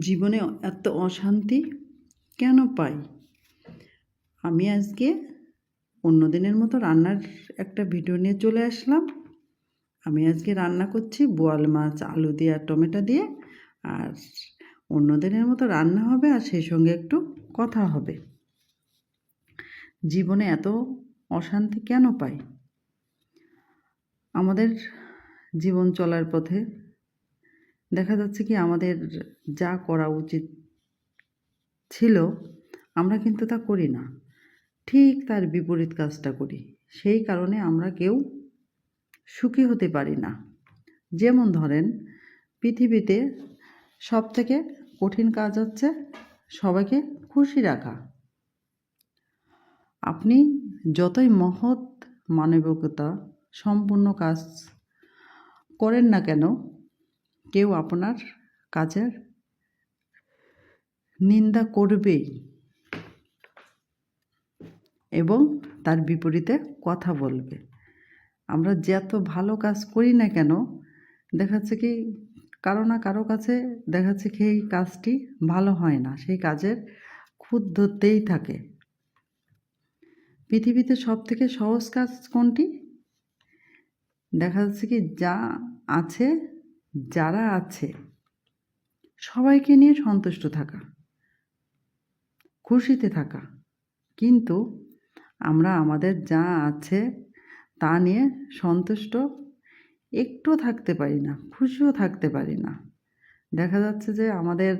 জীবনে এত অশান্তি কেন পাই? আমি আজকে অন্য দিনের মতো রান্নার একটা ভিডিও নিয়ে চলে আসলাম। আমি আজকে রান্না করছি বোয়াল মাছ, আলু দিয়ে আর টমেটো দিয়ে। আর অন্য দিনের মতো রান্না হবে আর সেই সঙ্গে একটু কথা হবে। জীবনে এত অশান্তি কেন পাই? আমাদের জীবন চলার পথে দেখা যাচ্ছে কি আমাদের যা করা উচিত ছিল, আমরা কিন্তু তা করি না। ঠিক তার বিপরীত কাজটা করি। সেই কারণে আমরা কেউ সুখী হতে পারি না। যেমন ধরেন, পৃথিবীতে সব থেকে কঠিন কাজ হচ্ছে সবাইকে খুশি রাখা। আপনি যতই মহৎ মানবিকতা সম্পূর্ণ কাজ করেন না কেন কেউ আপনার কাজের নিন্দা করবেই এবং তার বিপরীতে কথা বলবে। আমরা যত ভালো কাজ করি না কেন দেখাচ্ছে কি কারও না কারও কাছে দেখাচ্ছে কি এই কাজটি ভালো হয় না, সেই কাজের খুদ ধরতেই থাকে। পৃথিবীতে সব থেকে সহজ কাজ কোনটি? দেখা যাচ্ছে কি যা আছে যারা আছে, সবাইকে নিয়ে সন্তুষ্ট থাকা, খুশিতে থাকা। কিন্তু আমরা, আমাদের যা আছে তা নিয়ে সন্তুষ্ট একটু থাকতে পারি না, খুশিও থাকতে পারি না। দেখা যাচ্ছে যে আমাদের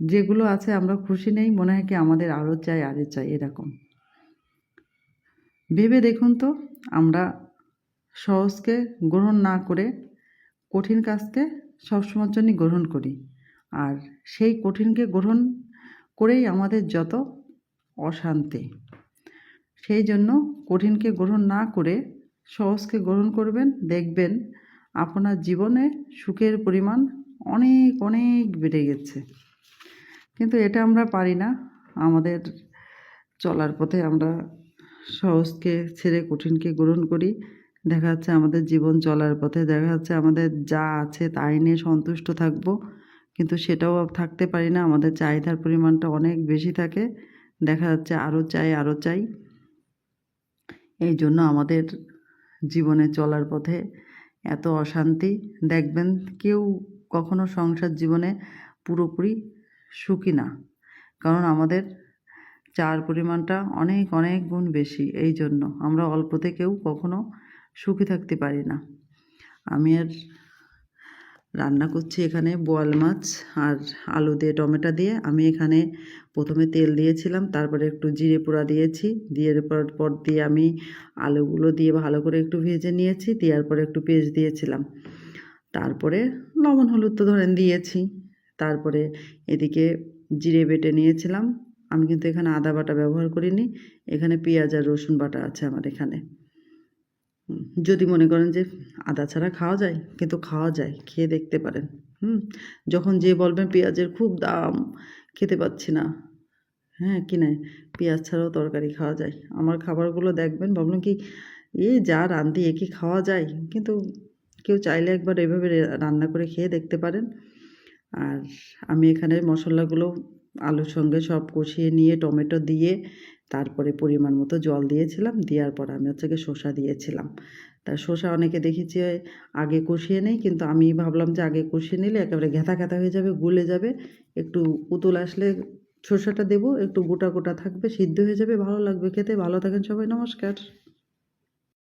যেগুলো আছে আমরা খুশি নেই, মনে হয় কি আমাদের আরও চাই আরও চাই, এরকম। ভেবে দেখুন তো, আমরা সহজকে গ্রহণ না করে কঠিন কাজকে সবসময়ের জন্যই গ্রহণ করি। আর সেই কঠিনকে গ্রহণ করেই আমাদের যত অশান্তি, সেই জন্য কঠিনকে গ্রহণ না করে সহজকে গ্রহণ করবেন, দেখবেন আপনার জীবনে সুখের পরিমাণ অনেক অনেক বেড়ে গেছে। কিন্তু এটা আমরা পারি না। আমাদের চলার পথে আমরা সহজকে ছেড়ে কঠিনকে গ্রহণ করি। দেখা যাচ্ছে আমাদের জীবন চলার পথে, দেখা যাচ্ছে আমাদের যা আছে তাই নিয়ে সন্তুষ্ট থাকব। কিন্তু সেটাও থাকতে পারি না, আমাদের চাহিদার পরিমাণটা অনেক বেশি থাকে। দেখা যাচ্ছে আরও চাই আরও চাই। এই জন্য আমাদের জীবনে চলার পথে এত অশান্তি। দেখবেন কেউ কখনো সংসার জীবনে পুরোপুরি সুখী না। কারণ আমাদের চার পরিমাণটা অনেক অনেক গুণ বেশি। এই জন্য আমরা অল্পতে কেউ কখনো সুখী থাকতে পারি না। আমি আর রান্না করছি এখানে বোয়াল মাছ আর আলু দিয়ে, টমেটো দিয়ে। আমি এখানে প্রথমে তেল দিয়েছিলাম, তারপরে একটু জিরে পোড়া দিয়েছি। দিয়ে পর পর দিয়ে আমি আলুগুলো দিয়ে ভালো করে একটু ভেজে নিয়েছি, দেওয়ার পরে একটু পেস্ট দিয়েছিলাম। তারপরে লবণ, হলুদ তো ধরেন দিয়েছি। তারপরে এদিকে জিরে বেটে নিয়েছিলাম। আমি কিন্তু এখানে আদা বাটা ব্যবহার করিনি। এখানে পেঁয়াজ আর রসুন বাটা আছে আমার এখানে। যদি মনে করেন যে আদা ছাড়া খাওয়া যায়, কিন্তু খাওয়া যায়, খেয়ে দেখতে পারেন, হুম? যখন যে বলবেন পেঁয়াজের খুব দাম, খেতে পাচ্ছি না হ্যাঁ কি নাই, পেঁয়াজ ছাড়াও তরকারি খাওয়া যায়। আমার খাবারগুলো দেখবেন, ভাবলাম কি, এই যা রান্ধি এ খাওয়া যায়? কিন্তু কেউ চাইলে একবার এভাবে রান্না করে খেয়ে দেখতে পারেন। আর আমি এখানে মশলাগুলো আলুর সঙ্গে সব কষিয়ে নিয়ে, টমেটো দিয়ে তারপরে পরিমাণ মতো জল দিয়েছিলাম, দেওয়ার পর আমি হচ্ছে গিয়ে শসা দিয়েছিলাম। তা শসা অনেকে দেখেছি আগে কষিয়ে নেই, কিন্তু আমি ভাবলাম যে আগে কষিয়ে নিলে একেবারে ঘেঁথা ঘেঁথা হয়ে যাবে, গুলে যাবে। একটু পুতুল আসলে শসাটা দেবো, একটু গোটা গোটা থাকবে, সিদ্ধ হয়ে যাবে, ভালো লাগবে খেতে। ভালো থাকেন সবাই, নমস্কার।